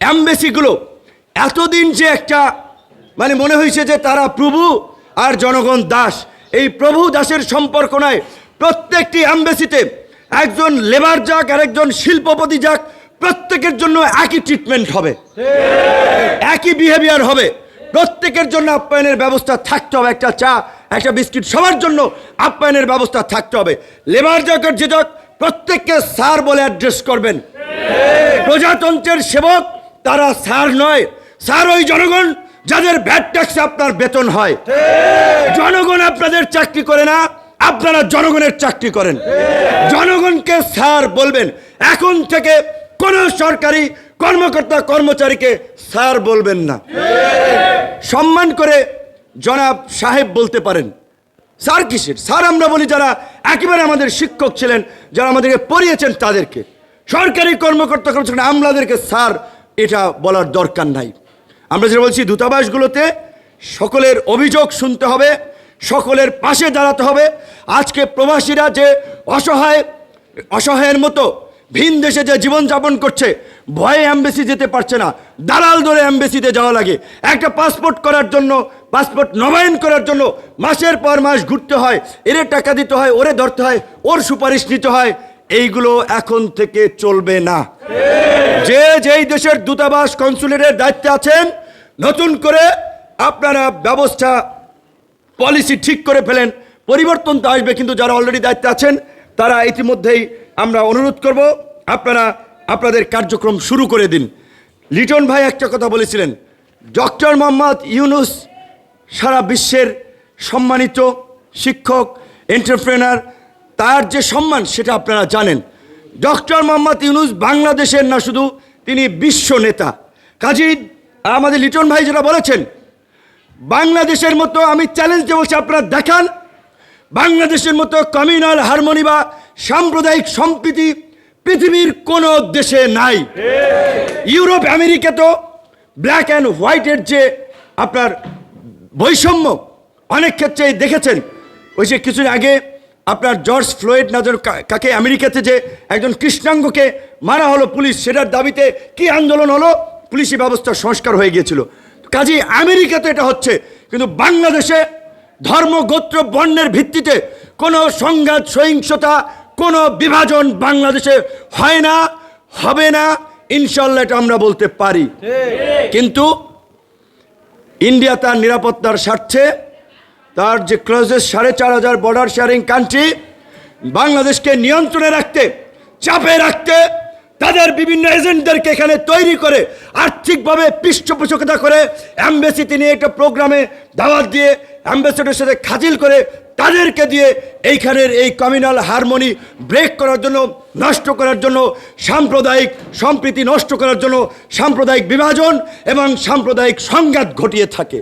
অ্যাম্বাসিগুলো এতদিন যে একটা মানে মনে হয়েছে যে তারা প্রভু আর জনগণ দাস, এই প্রভু দাসের সম্পর্ক নয়। প্রত্যেকটি অ্যাম্বাসিতে একজন লেবার যাক আর একজন শিল্পপতি যাক, প্রত্যেকের জন্য একই ট্রিটমেন্ট হবে। একই বিহেভিয়ার হবে। প্রত্যেকের জন্য আপ্যায়নের ব্যবস্থা থাকতে হবে। একটা চা, একটা বিস্কিট সবার জন্য আপ্যায়নের ব্যবস্থা থাকতে হবে। লেবার যাক আর যে যাক, প্রত্যেককে স্যার বলে অ্যাড্রেস করবেন। প্রজাতন্ত্রের সেবক তারা স্যার নয়। স্যার ওই জনগণ যাদের ভ্যাট ট্যাক্সে আপনার বেতন হয়। জনগণ আপনাদের চাকরি করে না আপনারা জনগণের চাকরি করেন। জনগণকে স্যার বলবেন। এখন থেকে কোন সরকারি কর্মকর্তা কর্মচারীকে স্যার বলবেন না। সম্মান করে জনাব সাহেব বলতে পারেন। স্যার কিসের? স্যার আমরা বলি যারা একেবারে আমাদের শিক্ষক ছিলেন যারা আমাদেরকে পড়িয়েছেন তাদেরকে। সরকারি কর্মকর্তা কর্মচারী আমলাদেরকে স্যার এটা বলার দরকার নাই। আমরা যেটা বলছি, দূতাবাসগুলোতে সকলের অভিযোগ শুনতে হবে, সকলের পাশে দাঁড়াতে হবে। আজকে প্রবাসীরা যে অসহায়, অসহায়ের মতো ভিন দেশে যে জীবনযাপন করছে, ভয়ে অ্যাম্বাসি যেতে পারছে না। দালাল ধরে অ্যাম্বাসিতে যাওয়া লাগে। একটা পাসপোর্ট করার জন্য পাসপোর্ট নবায়ন করার জন্য মাসের পর মাস ঘুরতে হয়, এরে টাকা দিতে হয়, ওরে ধরতে হয়, ওর সুপারিশ নিতে হয়, এইগুলো এখন থেকে চলবে না। যে যেই দেশের দূতাবাস কনসুলেটের দায়িত্বে আছেন, নতুন করে আপনারা ব্যবস্থা, পলিসি ঠিক করে ফেলেন। পরিবর্তন তো আসবে, কিন্তু যারা অলরেডি দায়িত্বে আছেন, তারা ইতিমধ্যেই আমরা অনুরোধ করব, আপনারা আপনাদের কার্যক্রম শুরু করে দিন। লিটন ভাই একটা কথা বলেছিলেন, ডক্টর মোহাম্মদ ইউনুস সারা বিশ্বের সম্মানিত শিক্ষক এন্টারপ্রেনার তার যে সম্মান, সেটা আপনারা জানেন। ডক্টর মোহাম্মদ ইউনুস বাংলাদেশের না শুধু, তিনি বিশ্ব নেতা। কাজী, আমাদের লিটন ভাই যেটা বলেছেন, বাংলাদেশের মতো আমি চ্যালেঞ্জ বলছি, আপনারা দেখান। বাংলাদেশের মতো কমিউনাল হারমোনি বা সাম্প্রদায়িক সম্প্রীতি পৃথিবীর কোনো দেশে নাই। ইউরোপ, আমেরিকা তো ব্ল্যাক অ্যান্ড হোয়াইটের যে আপনার বৈষম্য, অনেক ক্ষেত্রেই দেখেছেন। ওই যে কিছুদিন আগে আপনার জর্জ ফ্লোয়েড নাজর কাকে আমেরিকাতে যে একজন কৃষ্ণাঙ্গকে মারা হলো পুলিশ সেটার দাবিতে কি আন্দোলন হলো? পুলিশি ব্যবস্থা সংস্কার হয়ে গিয়েছিল। কাজে আমেরিকাতে এটা হচ্ছে কিন্তু বাংলাদেশে ধর্ম গোত্র বর্ণের ভিত্তিতে কোনো সংঘাত সহিংসতা কোনো বিভাজন বাংলাদেশে হয় না হবে না ইনশাল্লাহ এটা আমরা বলতে পারি। কিন্তু ইন্ডিয়া তার নিরাপত্তার স্বার্থে তার যে ক্লোজেস সাড়ে চার হাজার বর্ডার শেয়ারিং কান্ট্রি বাংলাদেশকে নিয়ন্ত্রণে রাখতে, চাপে রাখতে, তাদের বিভিন্ন এজেন্টদেরকে এখানে তৈরি করে, আর্থিকভাবে পৃষ্ঠপোষকতা করে অ্যাম্বাসিতে নিয়ে একটা প্রোগ্রামে দাওয়াত দিয়ে অ্যাম্বাসেডারের সাথে খাজিল করে, তাদেরকে দিয়ে এইখানের এই কমিউনাল হারমোনি ব্রেক করার জন্য, নষ্ট করার জন্য, সাম্প্রদায়িক সম্প্রীতি নষ্ট করার জন্য, সাম্প্রদায়িক বিভাজন এবং সাম্প্রদায়িক সংঘাত ঘটিয়ে থাকে।